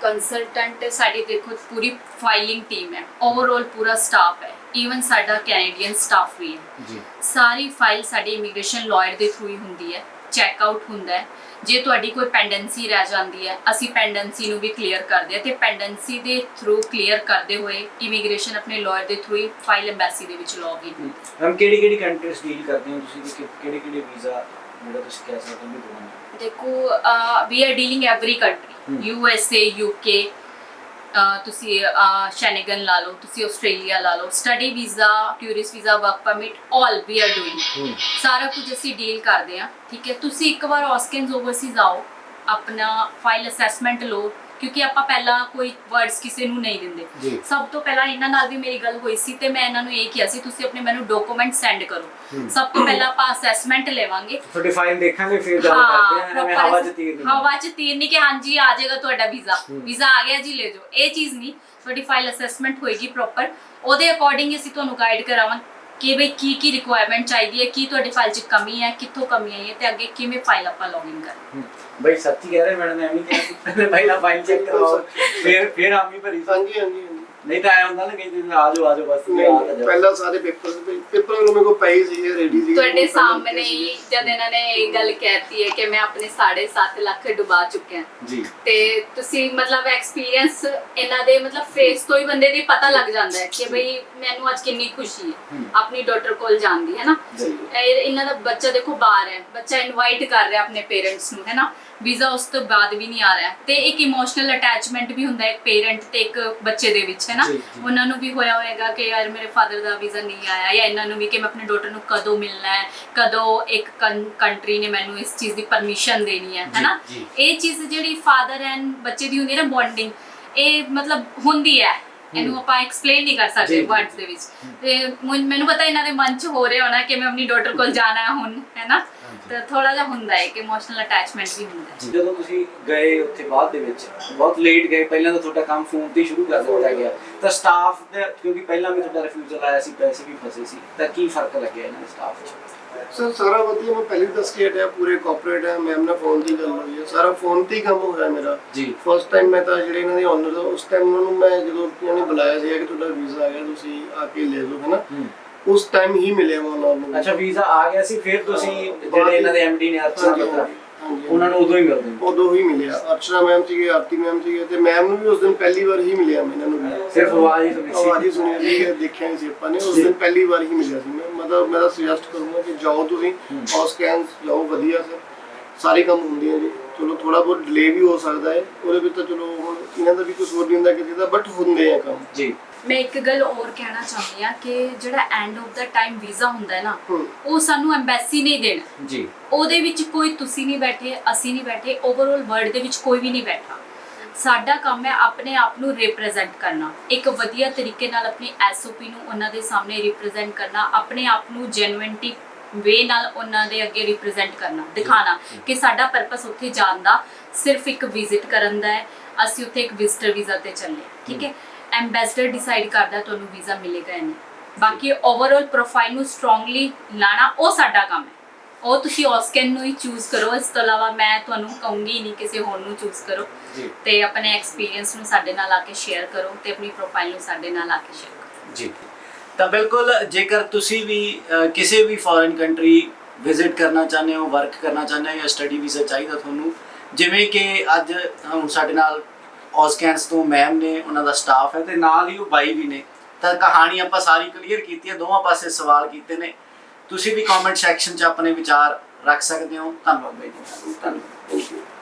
ਕੰਸਲਟੈਂਟ ਸਾਡੀ ਦੇਖੋ ਪੂਰੀ ਫਾਈਲਿੰਗ ਟੀਮ ਹੈ। ਓਵਰਆਲ ਪੂਰਾ ਸਟਾਫ ਹੈ। ਈਵਨ ਸਾਡਾ ਕੈਨੇਡੀਅਨ ਸਟਾਫ ਵੀ ਹੈ। ਜੀ। ਸਾਰੀ ਫਾਈਲ ਸਾਡੀ ਇਮੀਗ੍ਰੇਸ਼ਨ ਲਾਇਰ ਦੇ ਥਰੂ ਹੀ ਹੁੰਦੀ ਹੈ। ਚੈੱਕ ਆਊਟ ਹੁੰਦਾ ਹੈ। ਜੇ ਤੁਹਾਡੀ ਕੋਈ ਪੈਂਡੈਂਸੀ ਰਹਿ ਜਾਂਦੀ ਹੈ ਅਸੀਂ ਪੈਂਡੈਂਸੀ ਨੂੰ ਵੀ ਕਲੀਅਰ ਕਰਦੇ ਹਾਂ ਤੇ ਪੈਂਡੈਂਸੀ ਦੇ ਥਰੂ ਕਲੀਅਰ ਕਰਦੇ ਹੋਏ ਇਮੀਗ੍ਰੇਸ਼ਨ ਆਪਣੇ ਲਾਇਰ ਦੇ ਥਰੂ ਹੀ ਫਾਈਲ ਐਮਬੈਸੀ ਦੇ ਵਿੱਚ ਲੌਗਇਨ ਹਮ ਕਿਹੜੀ ਕਿਹੜੀ ਕੰਟਰੀਜ਼ ਡੀਲ ਕਰਦੇ ਹੋ ਤੁਸੀਂ? ਕਿ ਕਿਹੜੇ ਕਿਹੜੇ ਵੀਜ਼ਾ ਜਿਹੜਾ ਤੁਸੀਂ ਕਹਿ ਸਕਦੇ ਹੋ ਵੀ ਦਵਾਉਂਦੇ ਦੇਖੋ we are dealing every. Country U S A U K ਤੁਸੀਂ ਸ਼ੈਨਗਨ ਲਾ ਲਓ ਤੁਸੀਂ ਆਸਟ੍ਰੇਲੀਆ ਲਾ ਲਓ study visa tourist visa work permit all we are doing ਸਾਰਾ ਕੁਝ ਅਸੀਂ ਡੀਲ ਕਰਦੇ ਹਾਂ ਠੀਕ ਹੈ? ਤੁਸੀਂ ਇੱਕ ਵਾਰ ਆਸਕਿੰਸ ਓਵਰਸੀਜ਼ ਆਓ ਆਪਣਾ ਫਾਈਲ ਅਸੈਸਮੈਂਟ ਲਓ ਕਿਉਂਕਿ ਆਪਾਂ ਪਹਿਲਾਂ ਕੋਈ ਵਰਡਸ ਕਿਸੇ ਨੂੰ ਨਹੀਂ ਦਿੰਦੇ। ਸਭ ਤੋਂ ਪਹਿਲਾਂ ਇਹਨਾਂ ਨਾਲ ਵੀ ਮੇਰੀ ਗੱਲ ਹੋਈ ਸੀ ਤੇ ਮੈਂ ਇਹਨਾਂ ਨੂੰ ਇਹ ਕਿਹਾ ਸੀ ਤੁਸੀਂ ਆਪਣੇ ਮੈਨੂੰ ਡਾਕੂਮੈਂਟ ਸੈਂਡ ਕਰੋ। ਸਭ ਤੋਂ ਪਹਿਲਾਂ ਆਪਾਂ ਅਸੈਸਮੈਂਟ ਲਵਾਂਗੇ। ਤੁਹਾਡੀ ਫਾਈਲ ਦੇਖਾਂਗੇ ਫਿਰ ਗੱਲ ਕਰਦੇ ਹਾਂ ਹਵਾ ਚ ਤੀਰ ਨਹੀਂ। ਹਵਾ ਚ ਤੀਰ ਨਹੀਂ ਕਿ ਹਾਂਜੀ ਆ ਜਾਏਗਾ ਤੁਹਾਡਾ ਵੀਜ਼ਾ। ਵੀਜ਼ਾ ਆ ਗਿਆ ਜੀ ਲੈ ਜਾਓ। ਇਹ ਚੀਜ਼ ਨਹੀਂ ਤੁਹਾਡੀ ਫਾਈਲ ਅਸੈਸਮੈਂਟ ਹੋਏਗੀ ਪ੍ਰੋਪਰ ਉਹਦੇ ਅਕੋਰਡਿੰਗ ਅਸੀਂ ਤੁਹਾਨੂੰ ਗਾਈਡ ਕਰਾਵਾਂ ਕਿ ਬਈ ਕੀ ਕੀ ਰਿਕੁਆਇਰਮੈਂਟ ਚਾਹੀਦੀ ਹੈ ਕੀ ਤੁਹਾਡੀ ਫਾਈਲ 'ਚ ਕਮੀ ਹੈ ਕਿੱਥੋਂ ਕਮੀ ਆਈ ਹੈ ਤੇ ਅੱਗੇ ਕਿਵੇਂ ਫਾਈਲ ਆਪਾਂ ਲੌਗਇਨ ਕਰਨੀ ਹੂੰ। ਬਈ ਸੱਚੀ ਕਹਿ ਰਹੇ ਮੈਡਮ ਐਵੇਂ ਕਿਹਾ ਪਹਿਲਾਂ ਫਾਈਲ ਚੈੱਕ ਕਰਵਾਓ ਫਿਰ ਫਿਰ ਆਮੀ ਭਰੀ। ਹਾਂਜੀ ਹਾਂਜੀ ਹਾਂਜੀ ਨਹੀਂ ਤਾਂ ਆਇਆ ਹੁੰਦਾ ਨਾ ਕਿ ਤੁਸੀਂ ਆ ਜਾਓ ਆ ਜਾਓ ਬਸ ਆ ਤਾਂ ਪਹਿਲਾਂ ਸਾਰੇ ਪੇਪਰ ਪੇਪਰ ਮੇਰੇ ਕੋਲ ਪਏ ਸੀ ਰੈਡੀ ਸੀ। ਤੁਹਾਡੇ ਸਾਹਮਣੇ ਹੀ ਜਦ ਇਹਨਾਂ ਨੇ ਇਹ ਗੱਲ ਕਹਿਤੀ ਹੈ ਕਿ ਮੈਂ ਆਪਣੇ 7.5 ਲੱਖ ਡੁਬਾ ਚੁੱਕਿਆ। ਜੀ। ਤੇ ਤੁਸੀਂ ਮਤਲਬ ਐਕਸਪੀਰੀਅੰਸ ਇਹਨਾਂ ਦੇ ਮਤਲਬ ਫੇਸ ਤੋਂ ਹੀ ਬੰਦੇ ਦੀ ਪਤਾ ਲੱਗ ਜਾਂਦਾ ਹੈ ਕਿ ਬਈ ਮੈਨੂੰ ਅੱਜ ਕਿੰਨੀ ਖੁਸ਼ੀ ਹੈ। ਆਪਣੀ ਡਾਟਰ ਕੋਲ ਜਾਣ ਦੀ ਹੈ ਨਾ? ਇਹਨਾਂ ਦਾ ਬੱਚਾ ਦੇਖੋ ਬਾਹਰ ਹੈ ਬੱਚਾ ਇਨਵਾਈਟ ਕਰ ਰਿਹਾ ਆਪਣੇ ਪੇਰੈਂਟਸ ਨੂੰ ਹੈ ਨਾ? ਵੀਜ਼ਾ ਉਸ ਤੋਂ ਬਾਅਦ ਵੀ ਨਹੀਂ ਆ ਰਿਹਾ। ਤੇ ਇੱਕ ਇਮੋਸ਼ਨਲ ਅਟੈਚਮੈਂਟ ਵੀ ਹੁੰਦਾ ਹੈ ਇੱਕ ਪੇਰੈਂਟ ਤੇ ਇੱਕ ਬੱਚੇ ਦੇ ਵਿੱਚ ਹੈ ਨਾ। ਉਹਨਾਂ ਨੂੰ ਵੀ ਹੋਇਆ ਹੋਏਗਾ ਕਿ ਯਾਰ ਮੇਰੇ ਫਾਦਰ ਦਾ ਵੀਜ਼ਾ ਨਹੀਂ ਆਇਆ ਜਾਂ ਇਹਨਾਂ ਨੂੰ ਵੀ ਕਿ ਮੈਂ ਆਪਣੇ ਡਾਟਰ ਨੂੰ ਕਦੋਂ ਮਿਲਣਾ ਹੈ ਕਦੋਂ ਇੱਕ ਕੰਟਰੀ ਨੇ ਮੈਨੂੰ ਇਸ ਚੀਜ਼ ਦੀ ਪਰਮਿਸ਼ਨ ਦੇਣੀ ਹੈ ਹੈ ਨਾ ਇਹ ਚੀਜ਼ ਜਿਹੜੀ ਫਾਦਰ ਐਂਡ ਬੱਚੇ ਦੀ ਹੁੰਦੀ ਹੈ ਨਾ ਬੌਂਡਿੰਗ ਇਹ ਮਤਲਬ ਹੁੰਦੀ ਹੈ। ਇਹਨੂੰ ਆਪਾਂ ਐਕਸਪਲੇਨ ਨਹੀਂ ਕਰ ਸਕਦੇ ਵਰਡਸ ਦੇ ਵਿੱਚ। ਤੇ ਮੈਨੂੰ ਪਤਾ ਇਹਨਾਂ ਦੇ ਮਨ 'ਚ ਹੋ ਰਿਹਾ ਹੋਣਾ ਕਿ ਮੈਂ ਆਪਣੀ ਡਾਟਰ ਕੋਲ ਜਾਣਾ ਹੈ ਹੁਣ ਹੈ ਨਾ? ਤੇ ਥੋੜਾ ਜਿਹਾ ਹੁੰਦਾ ਹੈ ਕਿ ਇਮੋਸ਼ਨਲ ਅਟੈਚਮੈਂਟ ਵੀ ਹੁੰਦਾ ਹੈ। ਜਦੋਂ ਤੁਸੀਂ ਗਏ ਉੱਥੇ ਬਾਅਦ ਦੇ ਵਿੱਚ ਬਹੁਤ ਲੇਟ ਗਏ ਪਹਿਲਾਂ ਤਾਂ ਤੁਹਾਡਾ ਕੰਮ ਫੋਨ ਤੇ ਸ਼ੁਰੂ ਕਰ ਦਿੱਤਾ ਗਿਆ। ਤਾਂ ਸਟਾਫ ਦਾ ਕਿਉਂਕਿ ਪਹਿਲਾਂ ਵੀ ਤੁਹਾਡਾ ਰਿਫਿਊਜ਼ਲ ਆਇਆ ਸੀ ਪੈਸੇ ਵੀ ਫਸੇ ਸੀ ਤਾਂ ਕੀ ਫ਼ਰਕ ਲੱਗਿਆ ਇਹਨਾਂ ਦੇ ਸਟਾਫ 'ਚ? ਸਰ ਸਾਰਾ ਵਧੀਆ ਮੈਂ ਪਹਿਲੇ ਦੱਸ ਕੇ ਹਟਿਆ ਪੂਰੇ ਕੋਆਪਰੇਟ ਹੈ ਮੈਮ ਨਾਲ ਫੋਨ ਦੀ ਗੱਲ ਹੋਈ ਹੈ ਸਾਰਾ ਫੋਨ ਤੇ ਹੀ ਕੰਮ ਹੋਇਆ ਮੇਰਾ। ਜੀ। ਫਸਟ ਟਾਈਮ ਮੈਂ ਤਾਂ ਜਿਹੜੇ ਇਹਨਾਂ ਦੇ ਓਨਰ ਉਸ ਟਾਈਮ ਉਹਨਾਂ ਨੂੰ ਮੈਂ ਜਦੋਂ ਇਹਨਾਂ ਨੇ ਬੁਲਾਇਆ ਸੀ ਕਿ ਤੁਹਾਡਾ ਵੀਜ਼ਾ ਆ ਗਿਆ ਤੁਸੀਂ ਆ ਕੇ ਲੈ ਲਓ ਹੈਨਾ? ਹੂੰ। ਉਸ ਟਾਈਮ ਹੀ ਮਿਲਿਆ ਮੈਂ ਉਹਨਾਂ ਨੂੰ। ਅੱਛਾ ਵੀਜ਼ਾ ਆ ਗਿਆ ਸੀ ਫਿਰ ਤੁਸੀਂ ਜਿਹੜੇ ਇਹਨਾਂ ਦੇ ਐਮਡੀ ਨੇ ਅਰਚਨਾ ਹਾਂਜੀ। ਉਹਨਾਂ ਨੂੰ ਉਦੋਂ ਹੀ ਮਿਲਦੇ ਉਦੋਂ ਹੀ ਮਿਲਿਆ। ਅਰਚਨਾ ਮੈਮ ਸੀਗੇ ਆਰਤੀ ਮੈਮ ਸੀਗੇ ਤੇ ਮੈਮ ਨੂੰ ਵੀ ਉਸ ਦਿਨ ਪਹਿਲੀ ਵਾਰ ਹੀ ਮਿਲਿਆ ਮੈਂ ਇਹਨਾਂ ਨੂੰ ਸਿਰਫ ਆਵਾਜ਼ ਹੀ ਸੁਣੀ ਆਵਾਜ਼ ਹੀ ਸੀ ਸੁਣੀ ਸੀ ਕਿ ਦੇਖਿਆ ਨਹੀਂ ਸੀ ਆਪਾਂ ਨੇ ਉਸ। ਦਿਨ ਪਹਿਲੀ ਵਾਰ ਹੀ ਮਿਲਿਆ ਸੀ ਮੈਂ। ਮਤਲਬ ਮੈਂ ਤਾਂ ਸੁਜੈਸਟ ਕਰੂੰਗਾ ਕਿ ਜਾਓ ਤੁਸੀਂ ਔਰ ਸਕੈਨਸ ਜਾਓ ਵਧੀਆ ਸਰ। ਸਾਰੇ ਕੰਮ ਹੁੰਦੇ ਆ ਜੀ। ਚਲੋ ਥੋੜਾ ਬਹੁਤ ਡਿਲੇ ਵੀ ਹੋ ਸਕਦਾ ਹੈ। ਉਹਦੇ ਵਿੱਚ ਤਾਂ ਚਲੋ ਹੁਣ ਇਹਨਾਂ ਦਾ ਵੀ ਕੁਝ ਹੋਰ ਨਹੀਂ ਹੁੰਦਾ ਕਿਸੇ ਦਾ ਬਟ ਹੁੰਦੇ ਆ ਕੰਮ। ਜੀ। ਮੈਂ ਇੱਕ ਗੱਲ ਹੋਰ ਕਹਿਣਾ ਚਾਹੁੰਦੀ ਆ ਕਿ ਜਿਹੜਾ ਐਂਡ ਆਫ ਦਾ ਟਾਈਮ ਵੀਜ਼ਾ ਹੁੰਦਾ ਹੈ ਨਾ ਉਹ ਸਾਨੂੰ ਐਮਬੈਸੀ ਨਹੀਂ ਦੇਣਾ। ਜੀ। ਉਹਦੇ ਵਿੱਚ ਕੋਈ ਤੁਸੀਂ ਨਹੀਂ ਬੈਠੇ ਅਸੀਂ ਨਹੀਂ ਬੈਠੇ ਓਵਰਆਲ ਵਰਲਡ ਦੇ ਵਿੱਚ ਕੋਈ ਵੀ ਨਹੀਂ ਬੈਠਾ। ਸਾਡਾ ਕੰਮ ਹੈ ਆਪਣੇ ਆਪ ਨੂੰ ਰਿਪਰੈਜ਼ੈਂਟ ਕਰਨਾ। ਇੱਕ ਵਧੀਆ ਤਰੀਕੇ ਨਾਲ ਆਪਣੀ ਐਸਓਪੀ ਨੂੰ ਉਹਨਾਂ ਦੇ ਸਾਹਮਣੇ ਰਿਪਰੈਜ਼ੈਂਟ ਕਰਨਾ ਆਪਣੇ ਆਪ ਨੂੰ ਜੈਨੂਇਨਟੀ ਵੇ ਨਾਲ ਉਹਨਾਂ ਦੇ ਅੱਗੇ ਰਿਪਰੈਜ਼ੈਂਟ ਕਰਨਾ ਦਿਖਾਣਾ ਕਿ ਸਾਡਾ ਪਰਪਸ ਉੱਥੇ ਜਾਣ ਦਾ ਸਿਰਫ ਇੱਕ ਵਿਜ਼ਿਟ ਕਰਨ ਦਾ ਹੈ ਅਸੀਂ ਉੱਥੇ ਇੱਕ ਵਿਜ਼ਟਰ ਵੀਜ਼ਾ ਤੇ ਚੱਲੇ ਠੀਕ ਹੈ? ਐਮਬੈਸਡਰ ਡਿਸਾਈਡ ਕਰਦਾ ਤੁਹਾਨੂੰ ਵੀਜ਼ਾ ਮਿਲੇਗਾ ਜਾਂ ਨਹੀਂ। ਬਾਕੀ ਓਵਰਆਲ ਪ੍ਰੋਫਾਈਲ ਨੂੰ ਸਟਰੋਂਗਲੀ ਲਾਣਾ ਉਹ ਸਾਡਾ ਕੰਮ ਹੈ। ਉਹ ਤੁਸੀਂ ਔਸਕਨ ਨੂੰ ਹੀ ਚੂਜ਼ ਕਰੋ। ਇਸ ਤੋਂ ਇਲਾਵਾ ਮੈਂ ਤੁਹਾਨੂੰ ਕਹੂੰਗੀ ਨਹੀਂ ਕਿਸੇ ਹੋਰ ਨੂੰ ਚੂਜ਼ ਕਰੋ। ਜੀ। ਤੇ ਆਪਣੇ ਐਕਸਪੀਰੀਅੰਸ ਨੂੰ ਸਾਡੇ ਨਾਲ ਆ ਕੇ ਸ਼ੇਅਰ ਕਰੋ ਤੇ ਆਪਣੀ ਪ੍ਰੋਫਾਈਲ ਨੂੰ ਸਾਡੇ ਨਾਲ ਆ ਕੇ ਸ਼ੇਅਰ ਕਰੋ। ਜੀ। ਤਾਂ ਬਿਲਕੁਲ ਜੇਕਰ ਤੁਸੀਂ ਵੀ ਕਿਸੇ ਵੀ ਫੋਰਨ ਕੰਟਰੀ ਵਿਜ਼ਿਟ ਕਰਨਾ ਚਾਹੁੰਦੇ ਹੋ ਵਰਕ ਕਰਨਾ ਚਾਹੁੰਦੇ ਹੋ ਜਾਂ ਸਟੱਡੀ ਵੀਜ਼ਾ ਚਾਹੀਦਾ ਤੁਹਾਨੂੰ ਜਿਵੇਂ ਕਿ ਅੱਜ ਹੁਣ ਸਾਡੇ ਨਾਲ ਔਸਕੈਂਸ ਤੋਂ ਮੈਮ ਨੇ ਉਹਨਾਂ ਦਾ ਸਟਾਫ ਹੈ ਤੇ ਨਾਲ ਹੀ ਉਹ ਬਾਈ ਵੀ ਨੇ। ਤਾਂ ਕਹਾਣੀ ਆਪਾਂ ਸਾਰੀ ਕਲੀਅਰ ਕੀਤੀ ਹੈ ਦੋਵਾਂ ਪਾਸੇ ਸਵਾਲ ਕੀਤੇ ਨੇ। ਤੁਸੀਂ ਵੀ ਕਮੈਂਟ ਸੈਕਸ਼ਨ 'ਚ ਆਪਣੇ ਵਿਚਾਰ ਰੱਖ ਸਕਦੇ ਹੋ। ਧੰਨਵਾਦ ਬਾਈ ਜੀ। ਧੰਨਵਾਦ। Thank you